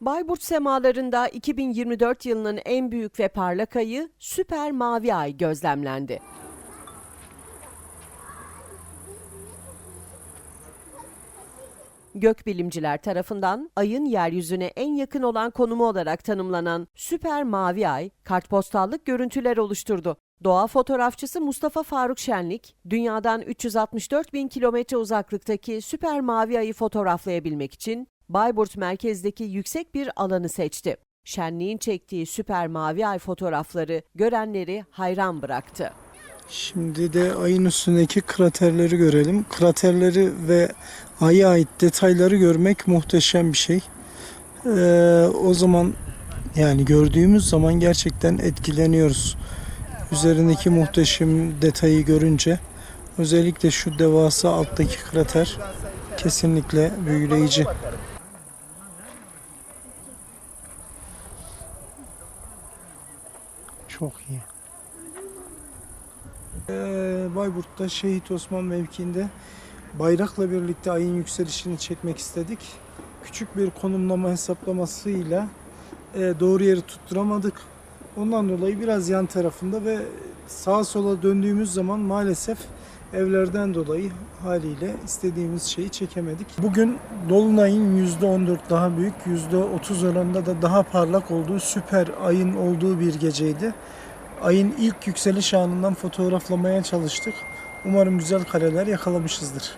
Bayburt semalarında 2024 yılının en büyük ve parlak ayı Süper Mavi Ay gözlemlendi. Gökbilimciler tarafından ayın yeryüzüne en yakın olan konumu olarak tanımlanan Süper Mavi Ay, kartpostallık görüntüler oluşturdu. Doğa fotoğrafçısı Mustafa Faruk Şenlik, dünyadan 364 bin kilometre uzaklıktaki Süper Mavi Ay'ı fotoğraflayabilmek için Bayburt merkezdeki yüksek bir alanı seçti. Şenliğin çektiği Süper Mavi Ay fotoğrafları görenleri hayran bıraktı. Şimdi de ayın üstündeki kraterleri görelim. Kraterleri ve aya ait detayları görmek muhteşem bir şey. Ee, o zaman yani gördüğümüz zaman gerçekten etkileniyoruz. Üzerindeki muhteşem detayı görünce özellikle şu devasa alttaki krater kesinlikle büyüleyici. Çok iyi. Ee, Bayburt'ta Şehit Osman mevkiinde bayrakla birlikte ayın yükselişini çekmek istedik. Küçük bir konumlama hesaplamasıyla e, doğru yeri tutturamadık. Ondan dolayı biraz yan tarafında ve sağa sola döndüğümüz zaman maalesef evlerden dolayı haliyle istediğimiz şeyi çekemedik. Bugün Dolunay'ın %14 daha büyük, %30 oranında da daha parlak olduğu süper ayın olduğu bir geceydi. Ayın ilk yükseliş anından fotoğraflamaya çalıştık. Umarım güzel kareler yakalamışızdır.